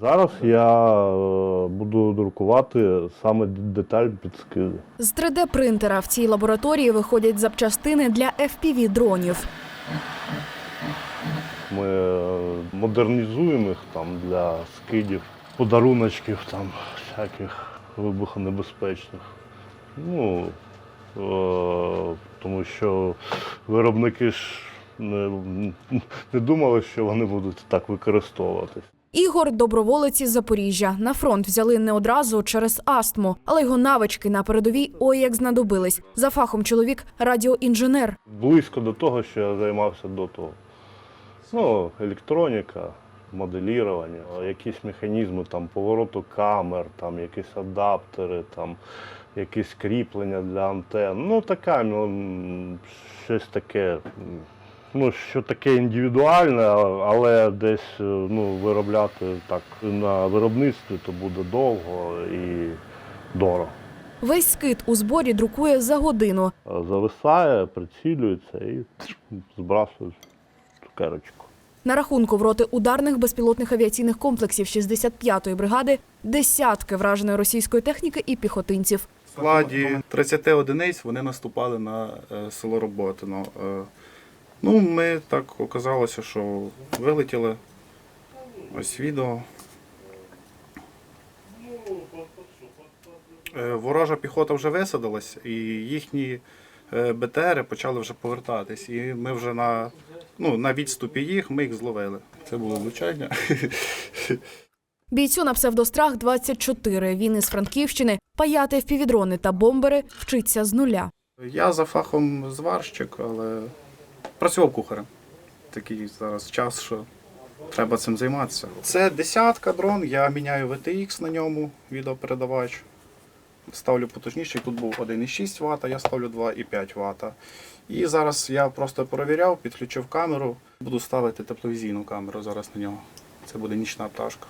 Зараз я е, буду друкувати саме деталь під скиди. З 3D-принтера в цій лабораторії виходять запчастини для FPV-дронів. Ми е, модернізуємо їх там для скидів, подаруночків там всяких вибухонебезпечних. Ну, е, тому що виробники ж не, не думали, що вони будуть так використовуватись. Ігор доброволець із Запоріжжя. На фронт взяли не одразу через астму, але його навички на передовій ой як знадобились. За фахом чоловік радіоінженер. Близько до того, що я займався до того. Ну, електроніка, моделірування, якісь механізми там, повороту камер, там, якісь адаптери, там, якісь кріплення для антенн. Ну, така, ну, щось таке. Ну, що таке індивідуальне, але десь е, ну, виробляти так на виробництві, то буде довго і дорого. Весь скит у зборі друкує за годину. зависає, прицілюється і збрасують цукерочку. На рахунку в роти ударних безпілотних авіаційних комплексів 65-ї бригади десятки враженої російської техніки і піхотинців. В складі 30 одиниць вони наступали на е, село Роботино. Ну, ми так оказалося, що вилетіли. Ось відео. Е, Ворожа піхота вже висадилась, і їхні е, БТРи почали вже повертатись. І ми вже на, ну, на відступі їх ми їх зловили. Це було влучання. Бійцю на псевдострах 24. Він із Франківщини. Паяти впівдрони та бомбери вчиться з нуля. Я за фахом зварщик, але працював кухарем. Такий зараз час, що треба цим займатися. Це десятка дрон, я міняю VTX на ньому, відеопередавач. Ставлю потужніший, тут був 1,6 Вт, я ставлю 2,5 Вт. І зараз я просто перевіряв, підключив камеру, буду ставити тепловізійну камеру зараз на нього. Це буде нічна пташка.